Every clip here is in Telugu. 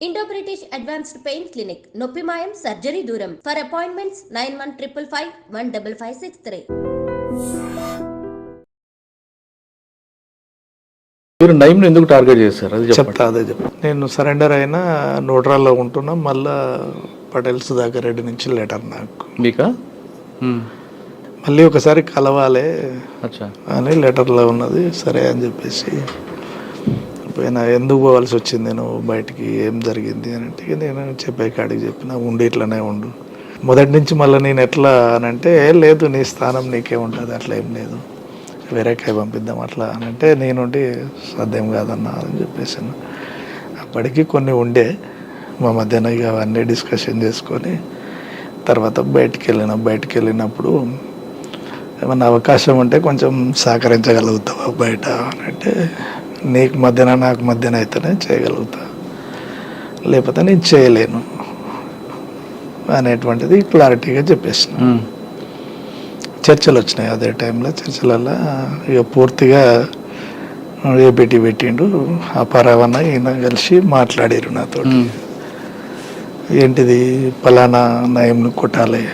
Indo British advanced pain clinic నొప్పి మాయం సర్జరీ దూరం. For appointments nine one triple five one double five six three మీరు నైమ్ ఎందుకు టార్గెట్ చేశారు? అది చెప్పండి. చెప్తా అదే చెప్తా నేను సరెండర్ అయినా నోట్రాల్లో ఉంటున్నా మళ్ళా పటేల్ సుధాకర్ రెడ్డి నుంచి లెటర్ నాకు. మీకా. మళ్ళీ ఒకసారి కలవాలి అచ్చా. అని లెటర్లో ఉన్నది సరే అని చెప్పేసి పోయినా ఎందుకు పోవాల్సి వచ్చింది నువ్వు బయటికి? ఏం జరిగింది అని అంటే నేను చెప్పే కాడికి చెప్పిన ఉండి ఇట్లనే ఉండు. మొదటి నుంచి మళ్ళీ నేను ఎట్లా అని అంటే లేదు నీ స్థానం నీకే ఉంటుంది అట్లా ఏం లేదు. వేరేకాయ పంపిద్దాం అట్లా అని అంటే నేనుండి సాధ్యం కాదన్నా అని చెప్పేసాను. అప్పటికి కొన్ని ఉండే. మా మధ్యన ఇక అవన్నీ డిస్కషన్ చేసుకొని తర్వాత బయటికి వెళ్ళిన బయటికి వెళ్ళినప్పుడు ఏమన్నా అవకాశం ఉంటే కొంచెం సహకరించగలుగుతావా బయట అని అంటే నీకు మధ్యన నాకు మధ్యన అయితేనే చేయగలుగుతా. లేకపోతే నేను చేయలేను అనేటువంటిది క్లారిటీగా చెప్పేసిన. చర్చలు వచ్చినాయి అదే టైంలో చర్చలలో ఇక పూర్తిగా ఏపీటీ పెట్టిండు ఆ పరావన్న ఈయన కలిసి మాట్లాడారు నాతో. ఏంటిది? పలానా నయంను కొట్టాలి.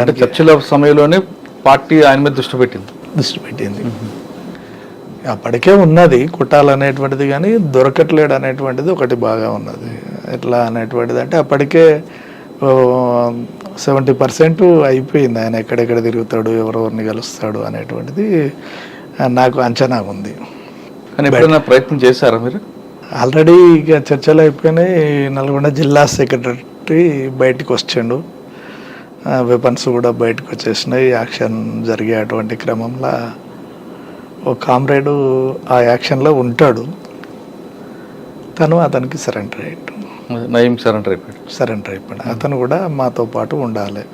అంటే చర్చల సమయంలోనే పార్టీ ఆయన మీద దృష్టి పెట్టింది. దృష్టి పెట్టింది. అప్పటికే ఉన్నది కుట్టాలనేటువంటిది కానీ దొరకట్లేడు అనేటువంటిది ఒకటి బాగా ఉన్నది. ఎట్లా అనేటువంటిది అంటే అప్పటికే సెవెంటీ పర్సెంట్ అయిపోయింది. ఆయన ఎక్కడెక్కడ తిరుగుతాడు ఎవరెవరిని కలుస్తాడు అనేటువంటిది నాకు అంచనా ఉంది. కానీ ఎప్పుడైనా ప్రయత్నం చేశారా మీరు? ఆల్రెడీ ఇక చర్చలు అయిపోయినాయి. నల్గొండ జిల్లా సెక్రటరీ బయటకు వచ్చిండు. వెపన్స్ కూడా బయటకు వచ్చేసినాయి. యాక్షన్ జరిగే అటువంటి క్రమంలో ఒక కామ్రేడు ఆ యాక్షన్లో ఉంటాడు. తను అతనికి సరెండర్ అయ్యాడు. నయం సరెండర్ అయిపోయాడు. సరెండర్ అయిపోయాడు. అతను కూడా మాతో పాటు ఉండాలి.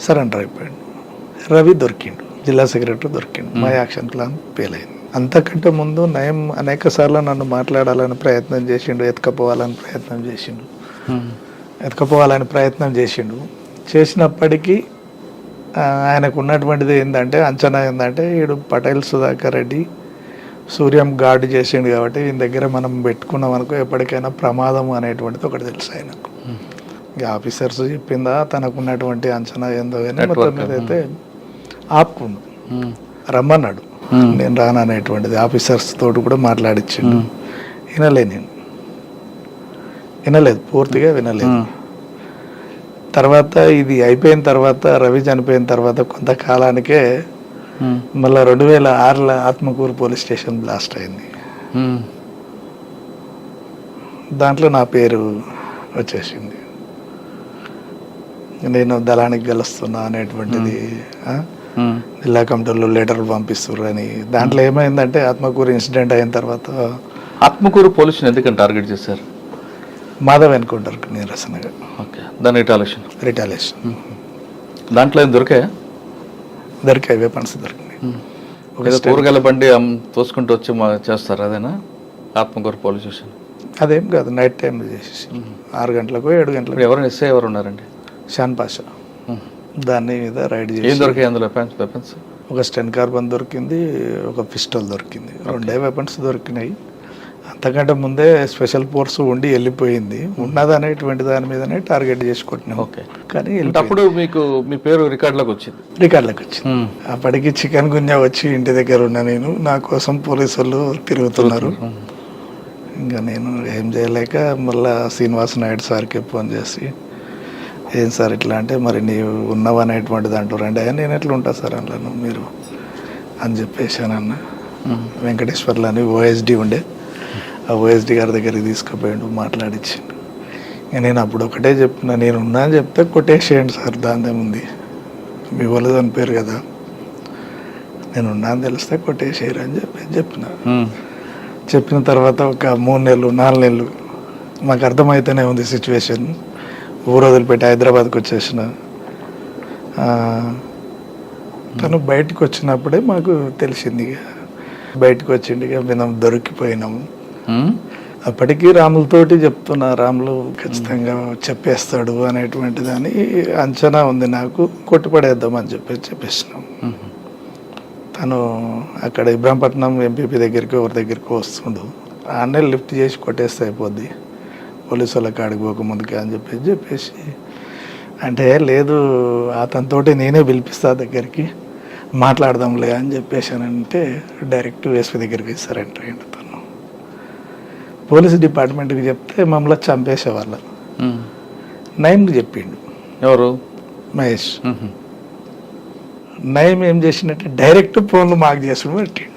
సరెండర్ అయిపోయాడు. రవి దొరికిండు. జిల్లా సెక్రటరీ దొరికిండు. మా యాక్షన్ ప్లాన్ ఫెయిల్ అయింది. అంతకంటే ముందు నయం అనేక సార్లు నన్ను మాట్లాడాలని ప్రయత్నం చేసిండు ఎత్తుకపోవాలని ప్రయత్నం చేసిండు. ఎత్తుకపోవాలని ప్రయత్నం చేసిండు. చేసినప్పటికీ ఆయనకు ఉన్నటువంటిది ఏంటంటే అంచనా ఏంటంటే వీడు పటేల్ సుధాకర్ రెడ్డి సూర్యం గార్డు చేసిండు కాబట్టి ఈయన దగ్గర మనం పెట్టుకున్నాం అనుకో ఎప్పటికైనా ప్రమాదం అనేటువంటిది ఒకటి తెలుసు ఆయనకు. ఇంకా ఆఫీసర్స్ చెప్పిందా తనకు ఉన్నటువంటి అంచనా ఏందో కానీ మొత్తం మీద అయితే ఆపుకుండు. మ్మ్. రమ్మన్నాడు. Hmm. నేను రాను అనేటువంటిది ఆఫీసర్స్ తోటి కూడా మాట్లాడిచ్చిండు. వినలే నేను. వినలేదు పూర్తిగా వినలేదు. తర్వాత ఇది అయిపోయిన తర్వాత రవి చనిపోయిన తర్వాత కొంతకాలానికే. మళ్ళీ రెండు వేల ఆరులో ఆత్మకూరు పోలీస్ స్టేషన్ బ్లాస్ట్ అయింది. దాంట్లో నా పేరు వచ్చేసింది నేను దళానికి గెలుస్తున్నా అనేటువంటిది. జిల్లా కమిటీలో లెటర్ పంపిస్తుర్రు అని దాంట్లో ఏమైందంటే ఆత్మకూరు ఇన్సిడెంట్ అయిన తర్వాత ఆత్మకూరు పోలీసుని ఎందుకని టార్గెట్ చేశారు మాధవ్ ఎన్కౌంటర్కి నిరసనగా ఓకే. దాని రిటాలేషన్ రిటాలియేషన్ దాంట్లో ఏం దొరికాయా? దొరికాయి వెపన్స్ దొరికినాయి. ఏదో కూరగాయల బండి తోసుకుంటూ వచ్చి చేస్తారు అదేనా? Atmakur police station. అదేం కాదు నైట్ టైంలో చేసేసి. ఆరు గంటలకు ఏడు గంటలకు ఇప్పుడు ఎవరు ఎస్ఐ ఎవరు ఉన్నారండి? షాన్ పాషా. మ్మ్. దాని మీద రైడ్ ఏం చేసి దొరికాయి అందులో? వెపన్స్ వెపన్స్ ఒక స్టెన్ కార్బన్ దొరికింది ఒక పిస్టల్ దొరికింది. రెండే వెపన్స్ దొరికినాయి. అంతకంటే ముందే స్పెషల్ ఫోర్స్ ఉండి వెళ్ళిపోయింది. ఉన్నది అనేటువంటి దాని మీదనే టార్గెట్ చేసి కొట్టినాం ఓకే. కానీ అప్పుడు మీకు మీ పేరు రికార్డులోకి వచ్చింది? రికార్డులకు వచ్చింది. అప్పటికి చికెన్ గుంజా వచ్చి ఇంటి దగ్గర ఉన్నా నేను నా కోసం పోలీసు వాళ్ళు తిరుగుతున్నారు. ఇంకా నేను ఏం చేయలేక మళ్ళా శ్రీనివాస్ నాయుడు సార్కి ఫోన్ చేసి ఏం సార్ ఇట్లా అంటే మరి నీవు ఉన్నావు అనేటువంటిది అంటారు అంటే నేను ఎట్లా ఉంటా సార్ అందులో మీరు? అని చెప్పేసాను అన్న వెంకటేశ్వర్లు అని ఓఎస్డి ఉండే. ఓఎస్డి గారి దగ్గరికి తీసుకుపోయాడు మాట్లాడించిండు నేను అప్పుడు ఒకటే చెప్పిన నేను ఉన్నా అని చెప్తే కొట్టేసేయండి సార్ దాని ఉంది మీ వాళ్ళు చనిపోయారు కదా. నేను ఉన్నా అని తెలిస్తే కొట్టేసేయరు అని చెప్పి చెప్పిన. చెప్పిన తర్వాత ఒక మూడు నెలలు నాలుగు నెలలు మాకు అర్థమైతేనే ఉంది సిచ్యువేషన్. ఊరు వదిలిపెట్టి హైదరాబాద్కి వచ్చేసిన. ఆ, తను బయటకు వచ్చినప్పుడే మాకు తెలిసింది బయటకు వచ్చింది ఇక మనం దొరికిపోయినాము. అప్పటికి రాములతోటి చెప్తున్నా రాములు ఖచ్చితంగా చెప్పేస్తాడు అనేటువంటి దాని అంచనా ఉంది నాకు. కొట్టుపడేద్దామని చెప్పేసి చెప్పేసినాం. మ్మ్. తను అక్కడ ఇబ్రాంపట్నం ఎంపీపీ దగ్గరికి ఎవరి దగ్గరికి వస్తుండు. అన్నీ లిఫ్ట్ చేసి కొట్టేస్తే అయిపోద్ది. పోలీసు వాళ్ళ కాడికి పోక ముందుకే అని చెప్పేసి చెప్పేసి. అంటే లేదు అతనితోటి నేనే పిలిపిస్తా దగ్గరికి మాట్లాడదాంలే అని చెప్పేసానంటే డైరెక్ట్ ఎస్పీ దగ్గరికి తను పోలీస్ డిపార్ట్మెంట్కి చెప్తే మమ్మల్ని చంపేసేవాళ్ళ. నయంకి చెప్పిండు. ఎవరు? మహేష్. నయం ఏం చేసినట్టే డైరెక్ట్ ఫోన్లు మాకు చేసుడు పెట్టిండు.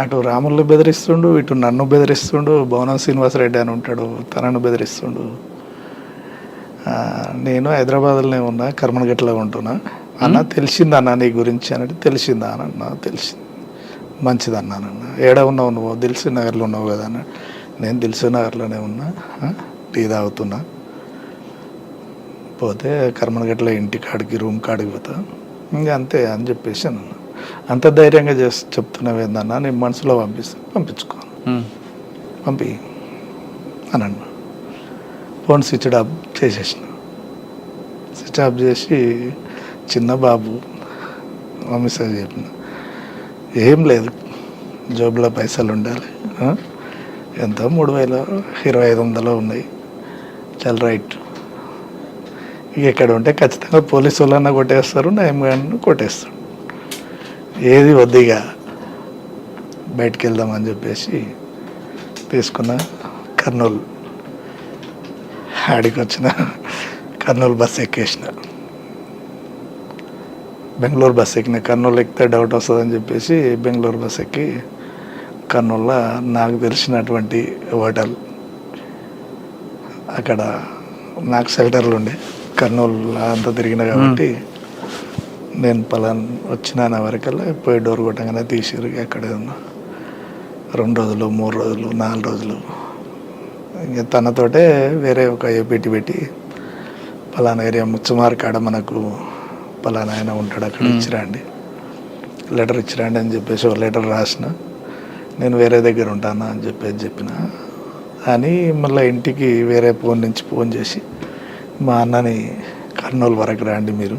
అటు రాములు బెదిరిస్తుండు ఇటు నన్ను బెదిరిస్తుండు భవనం శ్రీనివాసరెడ్డి అని ఉంటాడు తనను బెదిరిస్తుండు. నేను హైదరాబాద్లోనే ఉన్నా కర్మనగట్లో ఉంటున్నా. అన్న తెలిసిందన్న నీ గురించి అని తెలిసిందా అని అన్న? తెలిసింది. మంచిది అన్నానన్న ఏడ ఉన్నావు నువ్వు? దిల్సు నగర్లో ఉన్నావు కదా అన్న. నేను దిల్సు నగర్లోనే ఉన్నా టీ తాగుతున్నా. పోతే కర్మనగట్ల ఇంటి కాడికి రూమ్ కాడికి పోతా. ఇంకా అంతే అని చెప్పేసి అన్నాను. అంత ధైర్యంగా చేసి చెప్తున్నావు ఏందన్నా నేను మనసులో పంపిస్తా. పంపించుకో. పంపి అని అన్నా. ఫోన్ స్విచ్ ఆఫ్ చేసేసిన. స్విచ్ ఆఫ్ చేసి చిన్న బాబు మెసేజ్ చెప్పిన. ఏం లేదు. జోబులో పైసలు ఉండాలి. ఎంత? మూడు వేలు. ఇరవై ఐదు వందలు ఉన్నాయి. చాలా రైట్. ఇక ఇక్కడ ఉంటే ఖచ్చితంగా పోలీసు వాళ్ళన్నా కొట్టేస్తారు నయం గారిని కొట్టేస్తాడు ఏది వద్దిగా బయటికి వెళ్దామని చెప్పేసి తీసుకున్న కర్నూలు. ఆడికి వచ్చిన కర్నూలు బస్సు ఎక్కేసిన. బెంగళూరు బస్ ఎక్కిన కర్నూలు ఎక్కితే డౌట్ వస్తుందని చెప్పేసి బెంగళూరు బస్ ఎక్కి కర్నూలులో నాకు తెలిసినటువంటి హోటల్ అక్కడ నాకు షెల్టర్లు ఉండే. కర్నూలు అంతా తిరిగిన కాబట్టి నేను పలాన్ వచ్చిన వరకల్లా పోయి డోర్ కొట్టగానే తీసిరు ఎక్కడే ఉన్నా రెండు రోజులు మూడు రోజులు నాలుగు రోజులు. ఇంకా తనతోటే వేరే ఒక ఏపీటీ పెట్టి పలానా ఏరియా ముచ్చమార్ కాడ మనకు పలానా ఆయన ఉంటాడు అక్కడ ఇచ్చిరండి లెటర్ ఇచ్చిరండి అని చెప్పేసి ఒక లెటర్ రాసిన నేను వేరే దగ్గర ఉంటాను అని చెప్పేసి చెప్పిన అని మళ్ళీ ఇంటికి వేరే ఫోన్ నుంచి ఫోన్ చేసి మా అన్నని కర్నూలు వరకు రండి మీరు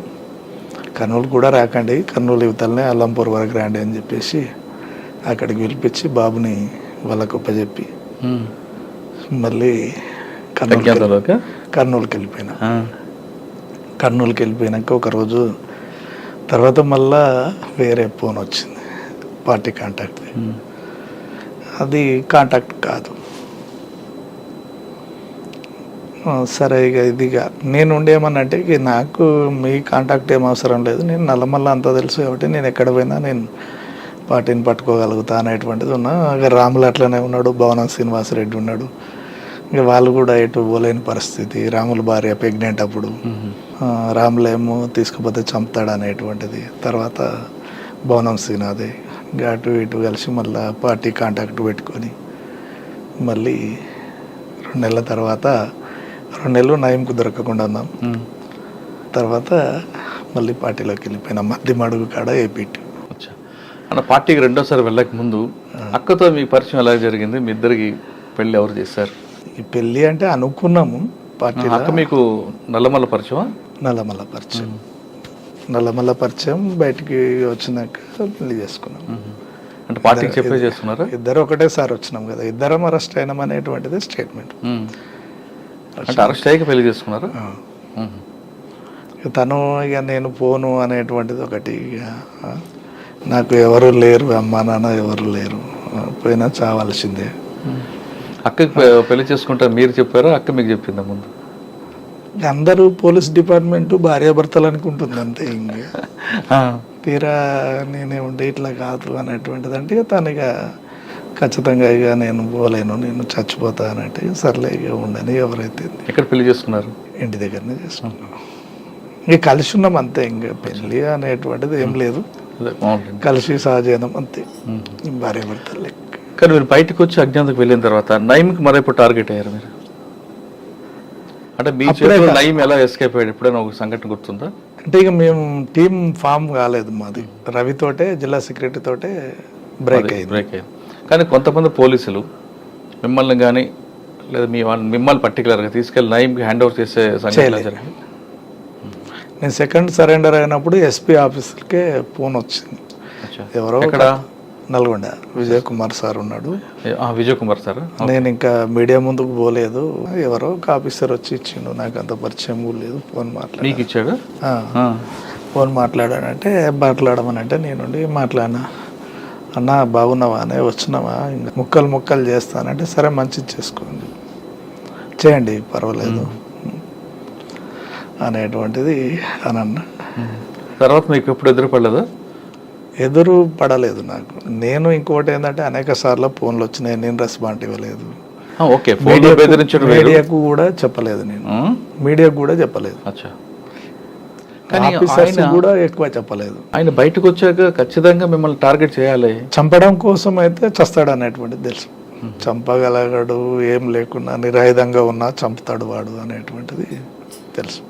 కర్నూలు కూడా రాకండి కర్నూలు యువతలనే అల్లంపూర్ వరకు రండి అని చెప్పేసి అక్కడికి పిలిపించి బాబుని వాళ్ళకు ఒప్పచెప్పి ఉమ్. మళ్ళీ కర్నూలు? కర్నూలుకి వెళ్ళిపోయినా. కర్నూలుకి వెళ్ళిపోయినాక ఒకరోజు తర్వాత మళ్ళా వేరే ఫోన్ వచ్చింది పార్టీ కాంటాక్ట్. అది కాంటాక్ట్ కాదు. సరే ఇక ఇదిగా నేను ఉండేమన్నంటే ఇక నాకు మీ కాంటాక్ట్ ఏం అవసరం లేదు. నేను నల్లమల్ల అంతా తెలుసు కాబట్టి నేను ఎక్కడ పోయినా నేను పార్టీని పట్టుకోగలుగుతా అనేటువంటిది ఉన్నా. ఇక రాములు అట్లనే ఉన్నాడు భవనం శ్రీనివాసరెడ్డి ఉన్నాడు. ఇక వాళ్ళు కూడా ఎటు పోలేని పరిస్థితి. రాముల భార్య ప్రెగ్నెంట్ అప్పుడు. రాములేమో తీసుకుపోతే చంపుతాడు అనేటువంటిది తర్వాత భవనం శ్రీనాథే ఇక అటు ఇటు కలిసి మళ్ళీ పార్టీ కాంటాక్ట్ పెట్టుకొని మళ్ళీ రెండు నెలల తర్వాత రెండు నెలలు నయంకు దొరకకుండా ఉన్నాం. తర్వాత మళ్ళీ పార్టీలోకి వెళ్ళిపోయినాం. మధ్య మడుగు కాడ ఏపీటీ అచ్చా. అన్న పార్టీకి రెండోసారి వెళ్ళక ముందు అక్కతో మీ పరిచయం ఎలా జరిగింది? మీ ఇద్దరికి పెళ్ళి ఎవరు చేశారు? ఈ పెళ్ళి అంటే అనుకున్నాము పార్టీలో. అక్క మీకు నల్లమల్ల పరిచయమా? నల్లమల్ల పరిచయం. నల్లమల్ల పరిచయం బయటికి వచ్చినాక పెళ్ళి చేసుకున్నాం. అంటే పార్టీకి చెప్పే చేస్తున్నారా ఇద్దరు ఒకటేసారి వచ్చినాం కదా. ఇద్దరం అరెస్ట్ అయినాం అనేటువంటిది స్టేట్మెంట్. అంటే అరెస్ట్ అయ్యాక పెళ్ళి చేసుకున్నారా? తను ఇక నేను పోను అనేటువంటిది ఒకటి నాకు ఎవరు లేరు అమ్మా నాన్న ఎవరు లేరు. పోయినా చావాల్సిందే. అక్కకి పెళ్ళి చేసుకుంటా మీరు చెప్పారా? అక్క మీకు చెప్పిందా ముందు? అందరూ పోలీస్ డిపార్ట్మెంట్ భార్యాభర్తలు అనుకుంటుంది అంతే ఇంక. తీరా నేనే ఉండే ఇట్లా కాదు అనేటువంటిది అంటే తను ఇక ఖచ్చితంగా ఇక నేను పోలేను నేను చచ్చిపోతా ఇక సర్లే ఇక ఉండని ఎవరైతే ఎక్కడ పెళ్ళి చేసుకున్నారు? ఇంటి దగ్గరనే చేసుకున్నాం. ఇక కలిసి ఉన్నాం అంతే ఇంకా పెళ్ళి అనేటువంటిది ఏం లేదు. కలిసి సహజీవనం అంతే. ఉమ్. భార్య భర్తలు లెక్క. కానీ మీరు బయటకు వచ్చి అజ్ఞాతకు వెళ్ళిన తర్వాత నైమ్కి మరేపు టార్గెట్ అయ్యారు మీరు? అంటే మీ. నయీం ఎలా ఎస్కేప్ అయ్యాడు? ఎప్పుడైనా ఒక సంఘటన గుర్తుందా? అంటే ఇక మేము టీం ఫామ్ కాలేదు మాది. రవితోటే జిల్లా సెక్రటరీ తోటే బ్రేక్ అయింది. బ్రేక్ అయింది. కానీ కొంతమంది పోలీసులు మిమ్మల్ని కానీ లేదా మీ వాళ్ళని మిమ్మల్ని పర్టికులర్గా తీసుకెళ్ళి నయీంకి హ్యాండ్ ఓవర్ చేసే సంఘటన నేను సెకండ్ సరెండర్ అయినప్పుడు ఎస్పీ ఆఫీస్కే ఫోన్ వచ్చింది. ఎవరో ఎక్కడ? నల్గొండ విజయ్ కుమార్ సార్ ఉన్నాడు. విజయ్ కుమార్ సార్? నేను ఇంకా మీడియా ముందుకు పోలేదు. ఎవరో ఒక ఆఫీసర్ వచ్చి ఇచ్చిండు. నాకు అంత పరిచయం లేదు. ఫోన్ మాట్లాడి. ఇచ్చాడు. ఫోన్ మాట్లాడానంటే మాట్లాడమనంటే నేనుండి మాట్లాడినా. అన్న బాగున్నావా? అనే వచ్చినావా ఇంకా ముక్కలు ముక్కలు చేస్తానంటే సరే మంచిది చేసుకోండి. చేయండి పర్వాలేదు. అనేటువంటిది అని అన్న. తర్వాత మీకు ఎప్పుడు ఎదురుపడలేదా? ఎదురు పడలేదు నాకు. నేను ఇంకోటి ఏంటంటే అనేక సార్లు ఫోన్లు వచ్చినాయి నేను రెస్పాండ్ ఇవ్వలేదు. ఓకే మీడియాకు కూడా చెప్పలేదు నేను? మీడియాకు కూడా చెప్పలేదు. అచ్చా. కానీ ఆఫీసర్స్ కూడా ఎక్కువ చెప్పలేదు. ఆయన బయటకు వచ్చాక ఖచ్చితంగా మిమ్మల్ని టార్గెట్ చేయాలి. చంపడం కోసం అయితే చస్తాడు అనేటువంటిది తెలుసు. చంపగలగడు ఏం లేకున్నా నిరాయుధంగా ఉన్నా చంపుతాడు వాడు అనేటువంటిది తెలుసు.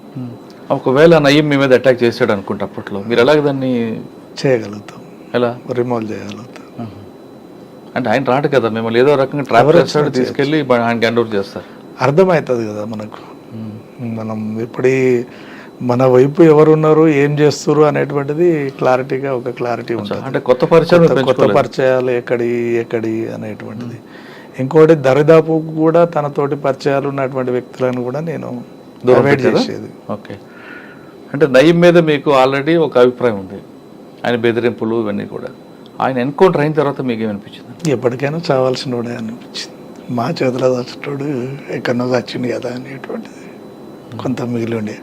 ఒకవేళ నయ్యం మీ మీద అటాక్ చేశాడు అనుకుంటా అప్పట్లో మీరు ఎలాగ దాన్ని చేయగలుగుతాం. ఎలా? రిమూవ్ చేయగలుగుతాం. అంటే ఆయన రాడు కదా మిమ్మల్ని ఏదో రకంగా ట్రాప్ చేస్తాడు తీసుకెళ్ళి ఆయనకి హ్యాండ్ ఓవర్ చేస్తారు. అర్థమవుతుంది కదా మనకు. మనం ఇప్పుడు మన వైపు ఎవరున్నారు ఏం చేస్తారు అనేటువంటిది క్లారిటీగా ఒక క్లారిటీ ఉంటుంది. అంటే కొత్త పరిచయం కొత్త- పరిచయాలు ఎక్కడి ఎక్కడి అనేటువంటిది. ఇంకోటి దరిదాపు కూడా తనతోటి పరిచయాలు ఉన్నటువంటి వ్యక్తులను కూడా నేను చేసేది. ఓకే. అంటే నయ్యం మీద మీకు ఆల్రెడీ ఒక అభిప్రాయం ఉంది. ఆయన బెదిరింపులు ఇవన్నీ కూడా. ఆయన ఎన్కౌంటర్ అయిన తర్వాత మీకు ఏమనిపించింది ఎప్పటికైనా చావాల్సిన వాడే అనిపించింది. మా చేతిలో చచ్చేటోడు ఎక్కడో చచ్చింది కదా అనేటువంటిది. కొంత మిగిలి ఉండేది.